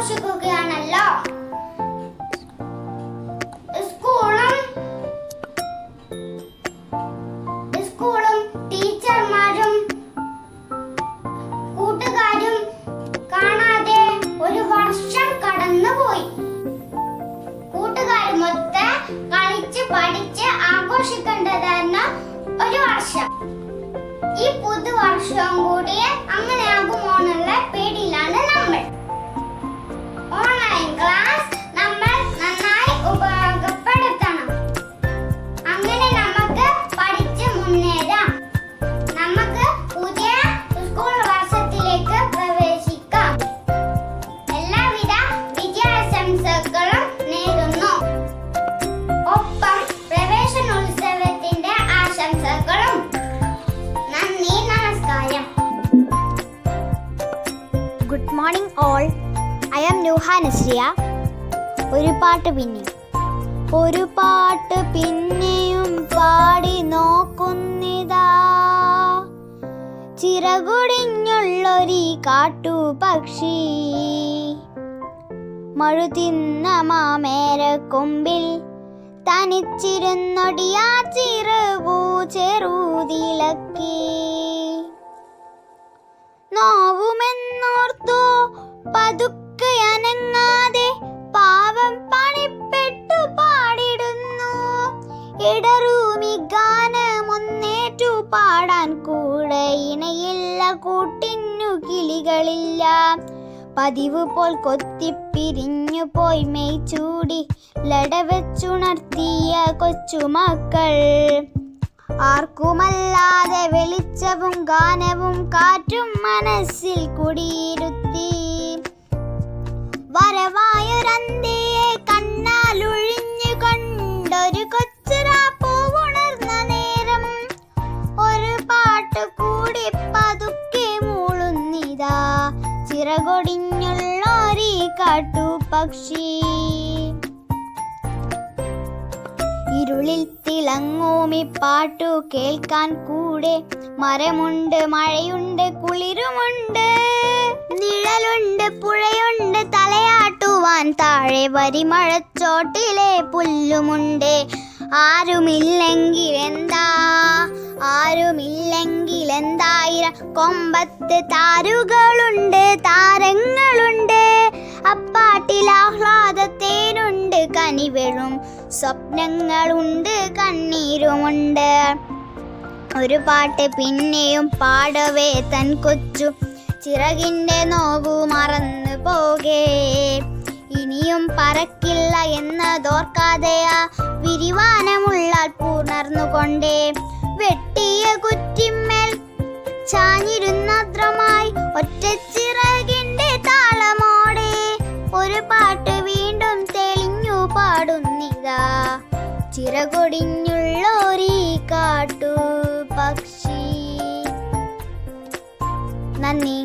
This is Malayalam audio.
ആഘോഷിക്കുകയാണല്ലോ. സ്കൂളും ടീച്ചർമാരും കൂട്ടുകാരും കാണാതെ ഒരു വർഷം കടന്നുപോയി. ഒരു വർഷം. ഈ പുതുവർഷം കൂടി അങ്ങനെ ആകുമോ morning all I am Nuha Nazriya ഒരു പാട്ട് പിന്നെ ഒരു പാട്ട് പിന്നെയും പാടി നോക്കുന്നിതാ. മഴ കാട്ടുപക്ഷി മഴുതിന്ന മാമേരക്കൊമ്പിൽ തനിച്ചിരുന്നൊടിയാ ചിറകു ചെറുതിലക്കി പതുക്കെ അനങ്ങാതെ പാവം പണിപ്പെട്ടു പാടിടുന്നു. ഇടറൂമി ഗാനമൊന്നേറ്റു പാടാൻ കൂടെ ഇണയില്ല കൂട്ടിന്നു കിളികളില്ല. പതിവ് പോൽ കൊത്തിപ്പിരിഞ്ഞു പോയി മെയ് ചൂടി ലടവെച്ചുണർത്തിയ കൊച്ചുമക്കൾ. ആർക്കുമല്ലാതെ വെളിച്ചവും ഗാനവും കാറ്റും മനസ്സിൽ കുടിയിരുത്തി. വരവായൊരന്തിയെ കണ്ണാലൊഴിഞ്ഞു കൊണ്ടൊരു കൊച്ചുറാപ്പൂവുണർന്ന നേരം. ഒരു പാട്ട് കൂടി പതുക്കെ മൂളുന്നിതാ. ചിറകൊടിഞ്ഞുള്ളൊരീ കാട്ടുപക്ഷി ഇരുളിൽ തിളങ്ങോമി പാട്ടു കേൾക്കാൻ കൂടെ. മരമുണ്ട് മഴയുണ്ട് കുളിരുമുണ്ട്. നിഴലുണ്ട് പുഴയുണ്ട് തലയാട്ടുവാൻ താഴെ വരിമഴച്ചോട്ടിലെ പുല്ലുമുണ്ട്. ആരുമില്ലെങ്കിൽ എന്താ? ആരുമില്ലെങ്കിൽ എന്തായിരം? കൊമ്പത്ത് താരുകളുണ്ട് താരങ്ങളുണ്ട്. അപ്പാട്ടിൽ ആഹ്ലാദത്തേനുണ്ട് കനിവെളും സ്വപ്നങ്ങളുണ്ട് കണ്ണീരുമുണ്ട്. ഒരു പാട്ട് പിന്നെയും പാടവേ തൻ കൊച്ചു ചിറകിന്റെ നോവു മറന്നു പോകേ. ഇനിയും പറക്കില്ല എന്നതോർക്കാതെ ആ വിരിവാനമുള്ളാൽ പൂർണർന്നുകൊണ്ടേ വെട്ടിയ കുറ്റിമ്മേൽ ചാഞ്ഞിരുന്നത്രമായി ഒറ്റച്ചിറകിന്റെ താളമോടെ ഒരു പാട്ട് വീണ്ടും തെളിഞ്ഞു പാടുന്നിതാ. ചിറകൊടിഞ്ഞുള്ളോരീ കാട്ടു. പക്ഷി നന്ദി